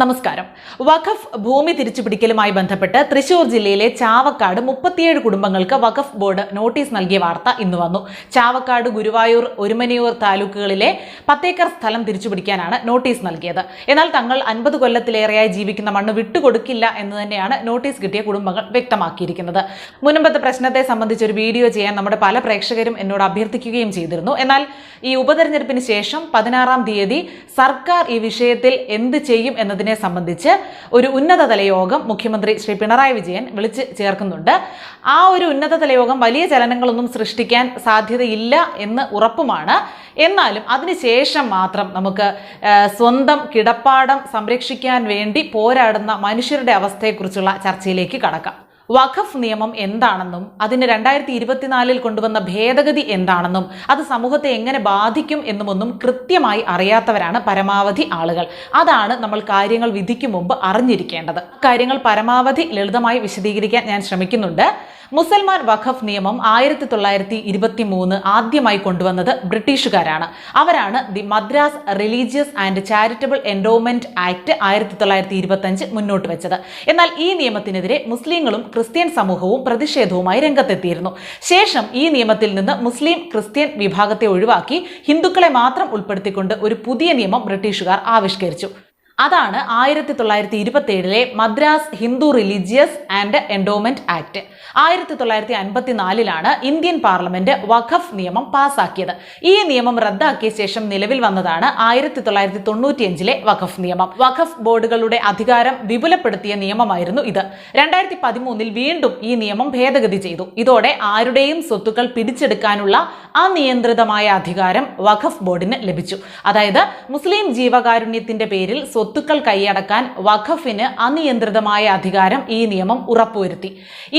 നമസ്കാരം. വഖഫ് ഭൂമി തിരിച്ചുപിടിക്കലുമായി ബന്ധപ്പെട്ട് തൃശൂർ ജില്ലയിലെ ചാവക്കാട് മുപ്പത്തിയേഴ് കുടുംബങ്ങൾക്ക് വഖഫ് ബോർഡ് നോട്ടീസ് നൽകിയ വാർത്ത ഇന്ന് വന്നു. ചാവക്കാട് ഗുരുവായൂർ ഒരുമനിയൂർ താലൂക്കുകളിലെ പത്തേക്കർ സ്ഥലം തിരിച്ചുപിടിക്കാനാണ് നോട്ടീസ് നൽകിയത്. എന്നാൽ തങ്ങൾ അൻപത് കൊല്ലത്തിലേറെയായി ജീവിക്കുന്ന മണ്ണ് വിട്ടുകൊടുക്കില്ല എന്ന് തന്നെയാണ് നോട്ടീസ് കിട്ടിയ കുടുംബങ്ങൾ വ്യക്തമാക്കിയിരിക്കുന്നത്. മുൻപത്തെ പ്രശ്നത്തെ സംബന്ധിച്ച് ഒരു വീഡിയോ ചെയ്യാൻ നമ്മുടെ പല പ്രേക്ഷകരും എന്നോട് അഭ്യർത്ഥിക്കുകയും ചെയ്തിരുന്നു. എന്നാൽ ഈ ഉപതെരഞ്ഞെടുപ്പിന് ശേഷം പതിനാറാം തീയതി സർക്കാർ ഈ വിഷയത്തിൽ എന്ത് ചെയ്യും എന്നതിനെ സംബന്ധിച്ച് ഒരു ഉന്നതതല യോഗം മുഖ്യമന്ത്രി ശ്രീ പിണറായി വിജയൻ വിളിച്ച് ചേർക്കുന്നുണ്ട്. ആ ഒരു ഉന്നതതല യോഗം വലിയ ചലനങ്ങളൊന്നും സൃഷ്ടിക്കാൻ സാധ്യതയില്ല എന്ന് ഉറപ്പുമാണ്. എന്നാലും അതിനുശേഷം മാത്രം നമുക്ക് സ്വന്തം കിടപ്പാടം സംരക്ഷിക്കാൻ വേണ്ടി പോരാടുന്ന മനുഷ്യരുടെ അവസ്ഥയെക്കുറിച്ചുള്ള ചർച്ചയിലേക്ക് കടക്കാം. വഖഫ് നിയമം എന്താണെന്നും അതിന് രണ്ടായിരത്തി ഇരുപത്തിനാലിൽ കൊണ്ടുവന്ന ഭേദഗതി എന്താണെന്നും അത് സമൂഹത്തെ എങ്ങനെ ബാധിക്കും എന്നുമൊന്നും കൃത്യമായി അറിയാത്തവരാണ് പരമാവധി ആളുകൾ. അതാണ് നമ്മൾ കാര്യങ്ങൾ വിധിക്കും മുമ്പ് അറിഞ്ഞിരിക്കേണ്ടത്. കാര്യങ്ങൾ പരമാവധി ലളിതമായി വിശദീകരിക്കാൻ ഞാൻ ശ്രമിക്കുന്നുണ്ട്. മുസൽമാൻ വഖഫ് നിയമം ആയിരത്തി തൊള്ളായിരത്തി ഇരുപത്തി മൂന്ന് ആദ്യമായി കൊണ്ടുവന്നത് ബ്രിട്ടീഷുകാരാണ്. അവരാണ് the Madras religious and charitable endowment act ആയിരത്തി തൊള്ളായിരത്തി ഇരുപത്തഞ്ച് മുന്നോട്ട് വെച്ചത്. എന്നാൽ ഈ നിയമത്തിനെതിരെ മുസ്ലിങ്ങളും ക്രിസ്ത്യൻ സമൂഹവും പ്രതിഷേധവുമായി രംഗത്തെത്തിയിരുന്നു. ശേഷം ഈ നിയമത്തിൽ നിന്ന് മുസ്ലിം ക്രിസ്ത്യൻ വിഭാഗത്തെ ഒഴിവാക്കി ഹിന്ദുക്കളെ മാത്രം ഉൾപ്പെടുത്തിക്കൊണ്ട് ഒരു പുതിയ നിയമം ബ്രിട്ടീഷുകാർ ആവിഷ്കരിച്ചു. അതാണ് ആയിരത്തി തൊള്ളായിരത്തി ഇരുപത്തി ഏഴിലെ Madras Hindu religious and endowment act. ആയിരത്തി തൊള്ളായിരത്തി അൻപത്തിനാലിലാണ് ഇന്ത്യൻ പാർലമെന്റ് വഖഫ് നിയമം പാസാക്കിയത്. ഈ നിയമം റദ്ദാക്കിയ ശേഷം നിലവിൽ വന്നതാണ് ആയിരത്തി തൊള്ളായിരത്തി തൊണ്ണൂറ്റിയഞ്ചിലെ വഖഫ് നിയമം. വഖഫ് ബോർഡുകളുടെ അധികാരം വിപുലപ്പെടുത്തിയ നിയമമായിരുന്നു ഇത്. രണ്ടായിരത്തി പതിമൂന്നിൽ വീണ്ടും ഈ നിയമം ഭേദഗതി ചെയ്തു. ഇതോടെ ആരുടെയും സ്വത്തുക്കൾ പിടിച്ചെടുക്കാനുള്ള അനിയന്ത്രിതമായ അധികാരം വഖഫ് ബോർഡിന് ലഭിച്ചു. അതായത് മുസ്ലിം ജീവകാരുണ്യത്തിന്റെ പേരിൽ സ്വത്തുക്കൾ കൈയടക്കാൻ വഖഫിന് അനിയന്ത്രിതമായ അധികാരം ഈ നിയമം ഉറപ്പുവരുത്തി.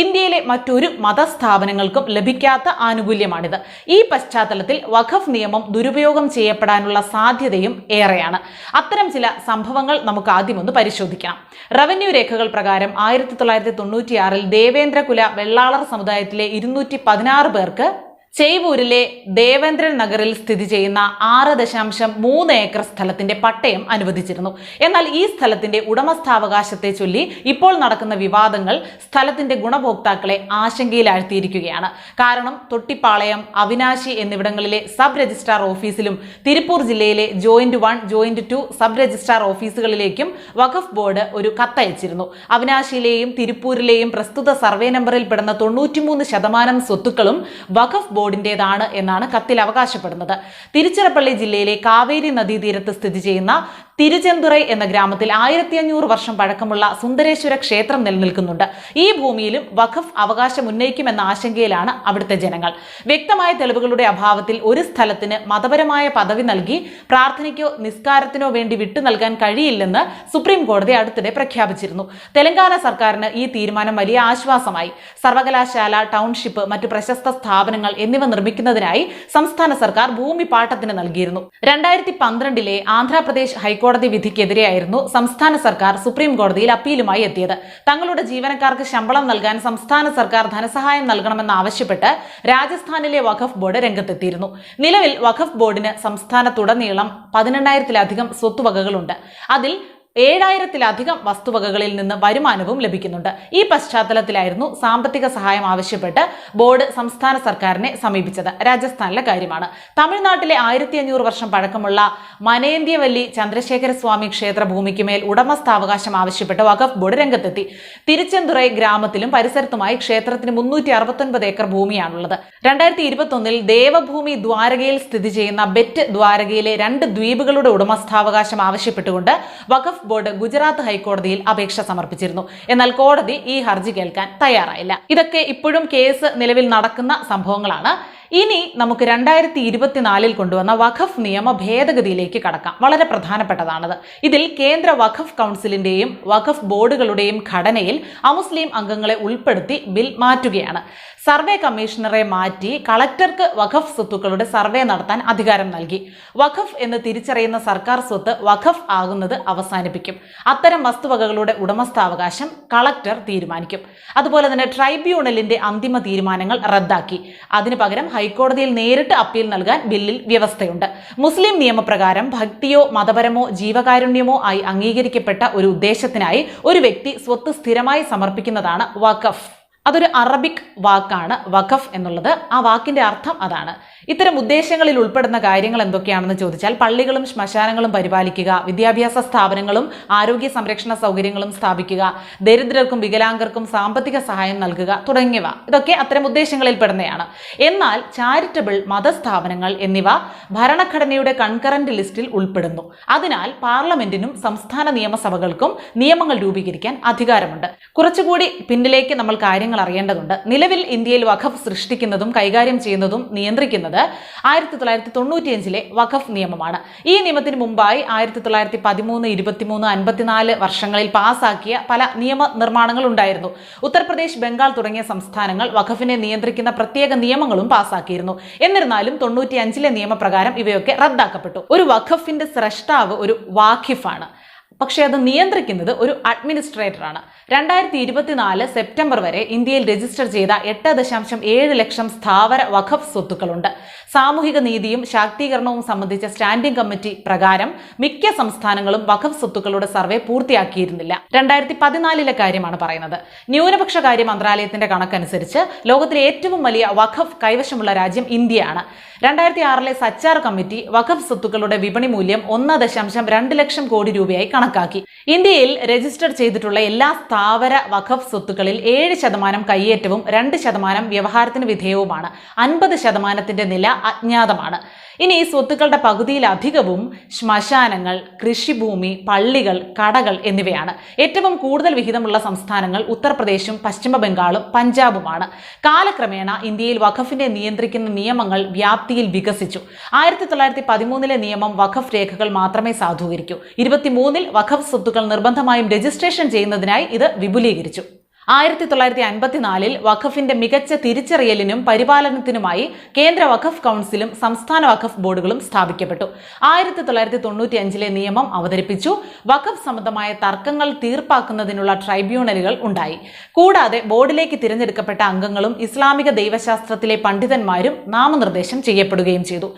ഇന്ത്യയിലെ മറ്റൊരു മതസ്ഥാപനങ്ങൾക്കും ലഭിക്കാത്ത ആനുകൂല്യമാണിത്. ഈ പശ്ചാത്തലത്തിൽ വഖഫ് നിയമം ദുരുപയോഗം ചെയ്യപ്പെടാനുള്ള സാധ്യതയും ഏറെയാണ്. അത്തരം ചില സംഭവങ്ങൾ നമുക്ക് ആദ്യമൊന്ന് പരിശോധിക്കാം. റവന്യൂ രേഖകൾ പ്രകാരം ആയിരത്തി തൊള്ളായിരത്തി തൊണ്ണൂറ്റിയാറിൽ ദേവേന്ദ്രകുല വെള്ളാളർ സമുദായത്തിലെ ഇരുന്നൂറ്റി പതിനാറ് പേർക്ക് ചെയ്വൂരിലെ ദേവേന്ദ്രൻ നഗറിൽ സ്ഥിതി ചെയ്യുന്ന ആറ് ദശാംശം മൂന്ന് ഏക്കർ സ്ഥലത്തിന്റെ പട്ടയം അനുവദിച്ചിരുന്നു. എന്നാൽ ഈ സ്ഥലത്തിന്റെ ഉടമസ്ഥാവകാശത്തെ ചൊല്ലി ഇപ്പോൾ നടക്കുന്ന വിവാദങ്ങൾ സ്ഥലത്തിന്റെ ഗുണഭോക്താക്കളെ ആശങ്കയിലാഴ്ത്തിയിരിക്കുകയാണ്. കാരണം തൊട്ടിപ്പാളയം അവിനാശി എന്നിവിടങ്ങളിലെ സബ് രജിസ്ട്രാർ ഓഫീസിലും തിരുപ്പൂർ ജില്ലയിലെ joint one joint two sub registrar ഓഫീസുകളിലേക്കും Waqf board ഒരു കത്തയച്ചിരുന്നു. അവിനാശിയിലെയും തിരുപ്പൂരിലെയും പ്രസ്തുത സർവേ നമ്പറിൽ പെടുന്ന തൊണ്ണൂറ്റിമൂന്ന് ശതമാനം സ്വത്തുക്കളും വഖഫ് ബോർഡിന്റേതാണ് എന്നാണ് കത്തിൽ അവകാശപ്പെടുന്നത്. തിരുച്ചിറപ്പള്ളി ജില്ലയിലെ കാവേരി നദീതീരത്ത് സ്ഥിതി ചെയ്യുന്ന തിരുചെന്തുറൈ എന്ന ഗ്രാമത്തിൽ ആയിരത്തി അഞ്ഞൂറ് വർഷം പഴക്കമുള്ള സുന്ദരേശ്വര ക്ഷേത്രം നിലനിൽക്കുന്നുണ്ട്. ഈ ഭൂമിയിലും വഖഫ് അവകാശം ഉന്നയിക്കുമെന്ന ആശങ്കയിലാണ് അവിടുത്തെ ജനങ്ങൾ. വ്യക്തമായ തെളിവുകളുടെ അഭാവത്തിൽ ഒരു സ്ഥലത്തിന് മതപരമായ പദവി നൽകി പ്രാർത്ഥനയ്ക്കോ നിസ്കാരത്തിനോ വേണ്ടി വിട്ടു നൽകാൻ കഴിയില്ലെന്ന് സുപ്രീം കോടതി അടുത്തിടെ പ്രഖ്യാപിച്ചിരുന്നു. തെലങ്കാന സർക്കാരിന് ഈ തീരുമാനം വലിയ ആശ്വാസമായി. സർവകലാശാല ടൗൺഷിപ്പ് മറ്റു പ്രശസ്ത സ്ഥാപനങ്ങൾ എന്നിവ നിർമ്മിക്കുന്നതിനായി സംസ്ഥാന സർക്കാർ ഭൂമി പാട്ടത്തിന് നൽകിയിരുന്നു. രണ്ടായിരത്തി പന്ത്രണ്ടിലെ ആന്ധ്രാപ്രദേശ് ഹൈക്കോടതി വിധിക്കെതിരെയായിരുന്നു സംസ്ഥാന സർക്കാർ സുപ്രീം കോടതിയിൽ അപ്പീലുമായി എത്തിയത്. തങ്ങളുടെ ജീവനക്കാർക്ക് ശമ്പളം നൽകാൻ സംസ്ഥാന സർക്കാർ ധനസഹായം നൽകണമെന്ന് ആവശ്യപ്പെട്ട് രാജസ്ഥാനിലെ വഖഫ് ബോർഡ് രംഗത്തെത്തിയിരുന്നു. നിലവിൽ വഖഫ് ബോർഡിന് സംസ്ഥാനത്തുടനീളം പതിനെണ്ണായിരത്തിലധികം സ്വത്തുവകകളുണ്ട്. അതിൽ ഏഴായിരത്തിലധികം വസ്തുവകകളിൽ നിന്ന് വരുമാനവും ലഭിക്കുന്നുണ്ട്. ഈ പശ്ചാത്തലത്തിലായിരുന്നു സാമ്പത്തിക സഹായം ആവശ്യപ്പെട്ട് ബോർഡ് സംസ്ഥാന സർക്കാരിനെ സമീപിച്ചത്. രാജസ്ഥാനിലെ കാര്യമാണ്. തമിഴ്നാട്ടിലെ ആയിരത്തി അഞ്ഞൂറ് വർഷം പഴക്കമുള്ള മനേന്ദ്യവല്ലി ചന്ദ്രശേഖര സ്വാമി ക്ഷേത്ര ഭൂമിക്ക് മേൽ ഉടമസ്ഥാവകാശം ആവശ്യപ്പെട്ട് വഖഫ് ബോർഡ് രംഗത്തെത്തി. തിരുച്ചെന്തുറൈ ഗ്രാമത്തിലും പരിസരത്തുമായി ക്ഷേത്രത്തിന് മുന്നൂറ്റി അറുപത്തൊൻപത് ഏക്കർ ഭൂമിയാണുള്ളത്. രണ്ടായിരത്തി ഇരുപത്തൊന്നിൽ ദേവഭൂമി ദ്വാരകയിൽ സ്ഥിതി ചെയ്യുന്ന ബെറ്റ് ദ്വാരകയിലെ രണ്ട് ദ്വീപുകളുടെ ഉടമസ്ഥാവകാശം ആവശ്യപ്പെട്ടുകൊണ്ട് വഖഫ് ബോർഡ് ഗുജറാത്ത് ഹൈക്കോടതിയിൽ അപേക്ഷ സമർപ്പിച്ചിരുന്നു. എന്നാൽ കോടതി ഈ ഹർജി കേൾക്കാൻ തയ്യാറായില്ല. ഇതൊക്കെ ഇപ്പോഴും കേസ് നിലവിൽ നടക്കുന്ന സംഭവങ്ങളാണ്. ഇനി നമുക്ക് രണ്ടായിരത്തി ഇരുപത്തിനാലിൽ കൊണ്ടുവന്ന വഖഫ് നിയമ ഭേദഗതിയിലേക്ക് കടക്കാം. വളരെ പ്രധാനപ്പെട്ടതാണത്. ഇതിൽ കേന്ദ്ര വഖഫ് കൗൺസിലിന്റെയും വഖഫ് ബോർഡുകളുടെയും ഘടനയിൽ അമുസ്ലിം അംഗങ്ങളെ ഉൾപ്പെടുത്തി ബിൽ മാറ്റുകയാണ്. സർവേ കമ്മീഷണറെ മാറ്റി കളക്ടർക്ക് വഖഫ് സ്വത്തുക്കളുടെ സർവേ നടത്താൻ അധികാരം നൽകി. വഖഫ് എന്ന് തിരിച്ചറിയുന്ന സർക്കാർ സ്വത്ത് വഖഫ് ആകുന്നത് അവസാനിപ്പിക്കും. അത്തരം വസ്തുവകകളുടെ ഉടമസ്ഥാവകാശം കളക്ടർ തീരുമാനിക്കും. അതുപോലെ തന്നെ ട്രൈബ്യൂണലിന്റെ അന്തിമ തീരുമാനങ്ങൾ റദ്ദാക്കി. അതിനു പകരം ഹൈക്കോടതിയിൽ നേരിട്ട് അപ്പീൽ നൽകാൻ ബില്ലിൽ വ്യവസ്ഥയുണ്ട്. മുസ്ലിം നിയമപ്രകാരം ഭക്തിയോ മതപരമോ ജീവകാരുണ്യമോ ആയി അംഗീകരിക്കപ്പെട്ട ഒരു ഉദ്ദേശത്തിനായി ഒരു വ്യക്തി സ്വത്ത് സ്ഥിരമായി സമർപ്പിക്കുന്നതാണ് വഖഫ്. അതൊരു അറബിക് വാക്കാണ് വഖഫ് എന്നുള്ളത്. ആ വാക്കിന്റെ അർത്ഥം അതാണ്. ഇത്തരം ഉദ്ദേശങ്ങളിൽ ഉൾപ്പെടുന്ന കാര്യങ്ങൾ എന്തൊക്കെയാണെന്ന് ചോദിച്ചാൽ പള്ളികളും ശ്മശാനങ്ങളും പരിപാലിക്കുക വിദ്യാഭ്യാസ സ്ഥാപനങ്ങളും ആരോഗ്യ സംരക്ഷണ സൗകര്യങ്ങളും സ്ഥാപിക്കുക ദരിദ്രർക്കും വികലാംഗർക്കും സാമ്പത്തിക സഹായം നൽകുക തുടങ്ങിയവ. ഇതൊക്കെ അത്തരം ഉദ്ദേശങ്ങളിൽ പെടുന്നതാണ് എന്നാൽ ചാരിറ്റബിൾ മതസ്ഥാപനങ്ങൾ എന്നിവ ഭരണഘടനയുടെ കൺകറന്റ് ലിസ്റ്റിൽ ഉൾപ്പെടുന്നു. അതിനാൽ പാർലമെന്റിനും സംസ്ഥാന നിയമസഭകൾക്കും നിയമങ്ങൾ രൂപീകരിക്കാൻ അധികാരമുണ്ട്. കുറച്ചുകൂടി പിന്നിലേക്ക് നമ്മൾ കാര്യങ്ങൾ അറിയേണ്ടതുണ്ട്. നിലവിൽ ഇന്ത്യയിൽ വഖഫ് സൃഷ്ടിക്കുന്നതും കൈകാര്യം ചെയ്യുന്നതും നിയന്ത്രിക്കുന്നത് ആയിരത്തി തൊള്ളായിരത്തി തൊണ്ണൂറ്റിയഞ്ചിലെ വഖഫ് നിയമമാണ്. ഈ നിയമത്തിന് മുമ്പായി ആയിരത്തി തൊള്ളായിരത്തി പതിമൂന്ന് ഇരുപത്തിമൂന്ന് അൻപത്തിനാല് വർഷങ്ങളിൽ പാസാക്കിയ പല നിയമ നിർമ്മാണങ്ങൾ ഉണ്ടായിരുന്നു. ഉത്തർപ്രദേശ് ബംഗാൾ തുടങ്ങിയ സംസ്ഥാനങ്ങൾ വഖഫിനെ നിയന്ത്രിക്കുന്ന പ്രത്യേക നിയമങ്ങളും പാസാക്കിയിരുന്നു. എന്നിരുന്നാലും തൊണ്ണൂറ്റിയഞ്ചിലെ നിയമപ്രകാരം ഇവയൊക്കെ റദ്ദാക്കപ്പെട്ടു. ഒരു വഖഫിന്റെ സ്രഷ്ടാവ് ഒരു വാഖിഫാണ്. പക്ഷേ അത് നിയന്ത്രിക്കുന്നത് ഒരു അഡ്മിനിസ്ട്രേറ്ററാണ് രണ്ടായിരത്തി ഇരുപത്തിനാല് സെപ്റ്റംബർ വരെ ഇന്ത്യയിൽ രജിസ്റ്റർ ചെയ്ത എട്ട് ദശാംശം ഏഴ് ലക്ഷം സ്ഥാവര വഖഫ് സ്വത്തുക്കളുണ്ട്. സാമൂഹിക നീതിയും ശാക്തീകരണവും സംബന്ധിച്ച സ്റ്റാൻഡിംഗ് കമ്മിറ്റി പ്രകാരം മിക്ക സംസ്ഥാനങ്ങളും വഖഫ് സ്വത്തുക്കളുടെ സർവേ പൂർത്തിയാക്കിയിരുന്നില്ല. രണ്ടായിരത്തി പതിനാലിലെ കാര്യമാണ് പറയുന്നത്. ന്യൂനപക്ഷ കാര്യ മന്ത്രാലയത്തിന്റെ കണക്കനുസരിച്ച് ലോകത്തിലെ ഏറ്റവും വലിയ വഖഫ് കൈവശമുള്ള രാജ്യം ഇന്ത്യയാണ്. രണ്ടായിരത്തി ആറിലെ സച്ചാർ കമ്മിറ്റി വഖഫ് സ്വത്തുക്കളുടെ വിപണി മൂല്യം ഒന്ന് ദശാംശം രണ്ട് ലക്ഷം കോടി രൂപയായി കണക്കാക്കി. ഇന്ത്യയിൽ രജിസ്റ്റർ ചെയ്തിട്ടുള്ള എല്ലാ സ്ഥാവര വഖഫ് സ്വത്തുക്കളിൽ ഏഴ് ശതമാനം കയ്യേറ്റവും രണ്ട് ശതമാനം വ്യവഹാരത്തിന് വിധേയവുമാണ്. അൻപത് ശതമാനത്തിന്റെ നില അജ്ഞാതമാണ്. ഇനി സ്വത്തുക്കളുടെ പകുതിയിലധികവും ശ്മശാനങ്ങൾ കൃഷിഭൂമി പള്ളികൾ കടകൾ എന്നിവയാണ്. ഏറ്റവും കൂടുതൽ വിഹിതമുള്ള സംസ്ഥാനങ്ങൾ ഉത്തർപ്രദേശും പശ്ചിമ ബംഗാളും പഞ്ചാബുമാണ്. കാലക്രമേണ ഇന്ത്യയിൽ വഖഫിനെ നിയന്ത്രിക്കുന്ന നിയമങ്ങൾ വ്യാപ്തിയിൽ വികസിച്ചു. ആയിരത്തി തൊള്ളായിരത്തി പതിമൂന്നിലെ നിയമം വഖഫ് രേഖകൾ മാത്രമേ സാധൂകരിക്കൂ. ഇരുപത്തിമൂന്നിൽ വഖഫ് സ്വത്തുക്കൾ നിർബന്ധമായും രജിസ്ട്രേഷൻ ചെയ്യുന്നതിനായി ഇത് വിപുലീകരിച്ചു ആയിരത്തി തൊള്ളായിരത്തി അൻപത്തിനാലിൽ വഖഫിന്റെ മികച്ച തിരിച്ചറിയലിനും പരിപാലനത്തിനുമായി കേന്ദ്ര വഖഫ് കൗൺസിലും സംസ്ഥാന വഖഫ് ബോർഡുകളും സ്ഥാപിക്കപ്പെട്ടു. ആയിരത്തി തൊള്ളായിരത്തി തൊണ്ണൂറ്റി അഞ്ചിലെ നിയമം അവതരിപ്പിച്ചു. വഖഫ് സംബന്ധമായ തർക്കങ്ങൾ തീർപ്പാക്കുന്നതിനുള്ള ട്രൈബ്യൂണലുകൾ ഉണ്ടായി. കൂടാതെ ബോർഡിലേക്ക് തിരഞ്ഞെടുക്കപ്പെട്ട അംഗങ്ങളും ഇസ്ലാമിക ദൈവശാസ്ത്രത്തിലെ പണ്ഡിതന്മാരും നാമനിർദ്ദേശം ചെയ്യപ്പെടുകയും ചെയ്തു.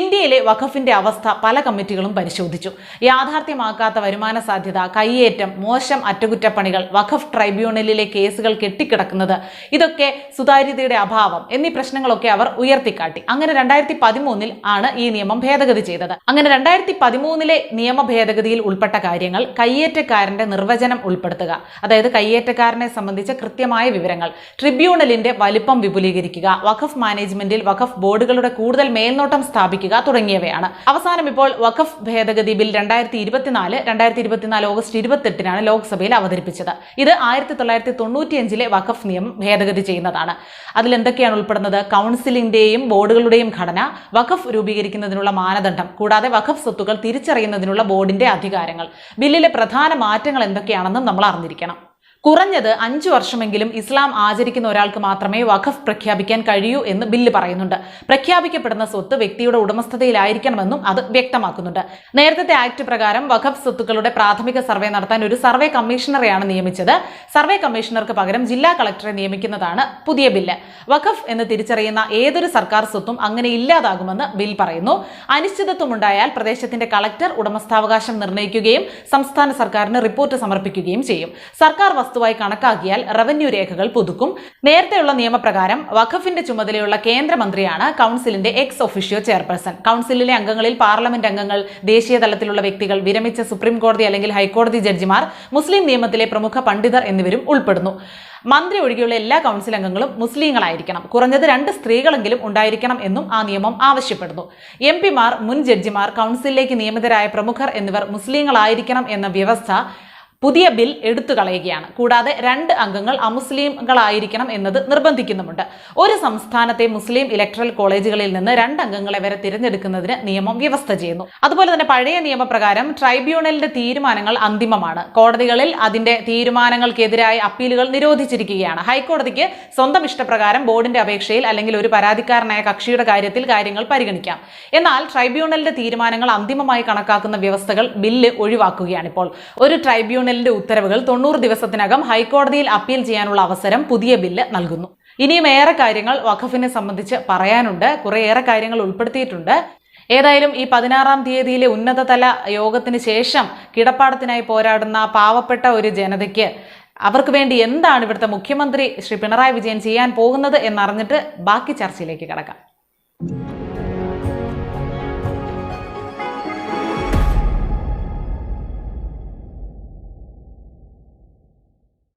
ഇന്ത്യയിലെ വഖഫിന്റെ അവസ്ഥ പല കമ്മിറ്റികളും പരിശോധിച്ചു. യാഥാർത്ഥ്യമാക്കാത്ത വരുമാന സാധ്യത കയ്യേറ്റം മോശം അറ്റകുറ്റപ്പണികൾ വഖഫ് ട്രൈബ്യൂണലിലെ കേസുകൾ കെട്ടിക്കിടക്കുന്നത്. ഇതൊക്കെ സുതാര്യതയുടെ അഭാവം എന്നീ പ്രശ്നങ്ങളൊക്കെ അവർ ഉയർത്തിക്കാട്ടി. അങ്ങനെ രണ്ടായിരത്തി പതിമൂന്നിൽ ആണ് ഈ നിയമം ഭേദഗതി ചെയ്തത്. അങ്ങനെ രണ്ടായിരത്തി പതിമൂന്നിലെ നിയമ ഭേദഗതിയിൽ ഉൾപ്പെട്ട കാര്യങ്ങൾ കയ്യേറ്റക്കാരന്റെ നിർവചനം ഉൾപ്പെടുത്തുക. അതായത് കയ്യേറ്റക്കാരനെ സംബന്ധിച്ച കൃത്യമായ വിവരങ്ങൾ. ട്രിബ്യൂണലിന്റെ വലിപ്പം വിപുലീകരിക്കുക. വഖഫ് മാനേജ്മെന്റിൽ വഖഫ് ബോർഡുകളുടെ കൂടുതൽ മേൽനോട്ടം സ്ഥാപിക്കുക തുടങ്ങിയവയാണ്. അവസാനം ഇപ്പോൾ വഖഫ് ഭേദഗതി ബിൽ രണ്ടായിരത്തി ഇരുപത്തിനാല് രണ്ടായിരത്തി ഇരുപത്തിനാല് ഓഗസ്റ്റ് ഇരുപത്തെട്ടിനാണ് ലോക്സഭയിൽ അവതരിപ്പിച്ചത്. ഇത് ആയിരത്തി തൊള്ളായിരത്തി തൊണ്ണൂറ്റിയഞ്ചിലെ വഖഫ് നിയമം ഭേദഗതി ചെയ്യുന്നതാണ്. അതിൽ എന്തൊക്കെയാണ് ഉൾപ്പെടുന്നത്? കൗൺസിലിന്റെയും ബോർഡുകളുടെയും ഘടന വഖഫ് രൂപീകരിക്കുന്നതിനുള്ള മാനദണ്ഡം കൂടാതെ വഖഫ് സ്വത്തുക്കൾ തിരിച്ചറിയുന്നതിനുള്ള ബോർഡിന്റെ അധികാരങ്ങൾ. ബില്ലിലെ പ്രധാന മാറ്റങ്ങൾ എന്തൊക്കെയാണെന്നും നമ്മൾ അറിഞ്ഞിരിക്കണം. കുറഞ്ഞത് അഞ്ചു വർഷമെങ്കിലും ഇസ്ലാം ആചരിക്കുന്ന ഒരാൾക്ക് മാത്രമേ വഖഫ് പ്രഖ്യാപിക്കാൻ കഴിയൂ എന്ന് ബില്ല് പറയുന്നുണ്ട്. പ്രഖ്യാപിക്കപ്പെടുന്ന സ്വത്ത് വ്യക്തിയുടെ ഉടമസ്ഥതയിലായിരിക്കണമെന്നും അത് വ്യക്തമാക്കുന്നുണ്ട്. നേരത്തെ ആക്ട് പ്രകാരം വഖഫ് സ്വത്തുക്കളുടെ പ്രാഥമിക സർവേ നടത്താൻ ഒരു സർവേ കമ്മീഷണറെയാണ് നിയമിച്ചത്. സർവേ കമ്മീഷണർക്ക് പകരം ജില്ലാ കളക്ടറെ നിയമിക്കുന്നതാണ് പുതിയ ബില്ല്. വഖഫ് എന്ന് തിരിച്ചറിയുന്ന ഏതൊരു സർക്കാർ സ്വത്തും അങ്ങനെ ഇല്ലാതാകുമെന്ന് ബിൽ പറയുന്നു. അനിശ്ചിതത്വം ഉണ്ടായാൽ പ്രദേശത്തിന്റെ കളക്ടർ ഉടമസ്ഥാവകാശം നിർണയിക്കുകയും സംസ്ഥാന സർക്കാരിന് റിപ്പോർട്ട് സമർപ്പിക്കുകയും ചെയ്യും. സർക്കാർ വസ്തുവായി കണക്കാക്കിയാൽ റവന്യൂ രേഖകൾ പുതുക്കും. നേരത്തെയുള്ള നിയമപ്രകാരം വഖഫിന്റെ ചുമതലയുള്ള കേന്ദ്രമന്ത്രിയാണ് കൗൺസിലിന്റെ എക്സ് ഒഫീഷ്യോ ചെയർപേഴ്സൺ കൗൺസിലിലെ അംഗങ്ങളിൽ പാർലമെന്റ് അംഗങ്ങൾ ദേശീയ തലത്തിലുള്ള വ്യക്തികൾ വിരമിച്ച സുപ്രീം കോടതി അല്ലെങ്കിൽ ഹൈക്കോടതി ജഡ്ജിമാർ മുസ്ലിം നിയമത്തിലെ പ്രമുഖ പണ്ഡിതർ എന്നിവരും ഉൾപ്പെടുന്നു. മന്ത്രി ഒഴികെയുള്ള എല്ലാ കൗൺസിൽ അംഗങ്ങളും മുസ്ലിങ്ങളായിരിക്കണം. കുറഞ്ഞത് രണ്ട് സ്ത്രീകളെങ്കിലും ഉണ്ടായിരിക്കണം എന്നും ആ നിയമം ആവശ്യപ്പെടുന്നു. എം പിമാർ മുൻ ജഡ്ജിമാർ കൗൺസിലിലേക്ക് നിയമിതരായ പ്രമുഖർ എന്നിവർ മുസ്ലിങ്ങളായിരിക്കണം എന്ന വ്യവസ്ഥ പുതിയ ബിൽ എടുത്തു കളയുകയാണ്. കൂടാതെ രണ്ട് അംഗങ്ങൾ അമുസ്ലിംകളായിരിക്കണം എന്നത് നിർബന്ധിക്കുന്നുമുണ്ട്. ഒരു സംസ്ഥാനത്തെ മുസ്ലിം ഇലക്ട്രൽ കോളേജുകളിൽ നിന്ന് രണ്ട് അംഗങ്ങളെ വരെ തിരഞ്ഞെടുക്കുന്നതിന് നിയമം വ്യവസ്ഥ ചെയ്യുന്നു. അതുപോലെ തന്നെ പഴയ നിയമപ്രകാരം ട്രൈബ്യൂണലിന്റെ തീരുമാനങ്ങൾ അന്തിമമാണ്. കോടതികളിൽ അതിന്റെ തീരുമാനങ്ങൾക്കെതിരായ അപ്പീലുകൾ നിരോധിച്ചിരിക്കുകയാണ്. ഹൈക്കോടതിക്ക് സ്വന്തം ഇഷ്ടപ്രകാരം ബോർഡിന്റെ അപേക്ഷയിൽ അല്ലെങ്കിൽ ഒരു പരാതിക്കാരനായ കക്ഷിയുടെ കാര്യത്തിൽ കാര്യങ്ങൾ പരിഗണിക്കാം. എന്നാൽ ട്രൈബ്യൂണലിന്റെ തീരുമാനങ്ങൾ അന്തിമമായി കണക്കാക്കുന്ന വ്യവസ്ഥകൾ ബില്ല് ഒഴിവാക്കുകയാണ് ഇപ്പോൾ. ഒരു ട്രൈബ്യൂണലിന്റെ ഉത്തരവുകൾ തൊണ്ണൂറ് ദിവസത്തിനകം ഹൈക്കോടതിയിൽ അപ്പീൽ ചെയ്യാനുള്ള അവസരം പുതിയ ബില്ല് നൽകുന്നു. ഇനിയും ഏറെ കാര്യങ്ങൾ വഖഫിനെ സംബന്ധിച്ച് പറയാനുണ്ട്. കുറേയേറെ കാര്യങ്ങൾ ഉൾപ്പെടുത്തിയിട്ടുണ്ട്. ഏതായാലും ഈ പതിനാറാം തീയതിയിലെ ഉന്നതതല യോഗത്തിന് ശേഷം കിടപ്പാടത്തിനായി പോരാടുന്ന പാവപ്പെട്ട ഒരു ജനതയ്ക്ക് അവർക്ക് വേണ്ടി എന്താണ് ഇവിടുത്തെ മുഖ്യമന്ത്രി ശ്രീ പിണറായി വിജയൻ ചെയ്യാൻ പോകുന്നത് എന്നറിഞ്ഞിട്ട് ബാക്കി ചർച്ചയിലേക്ക് കടക്കാം.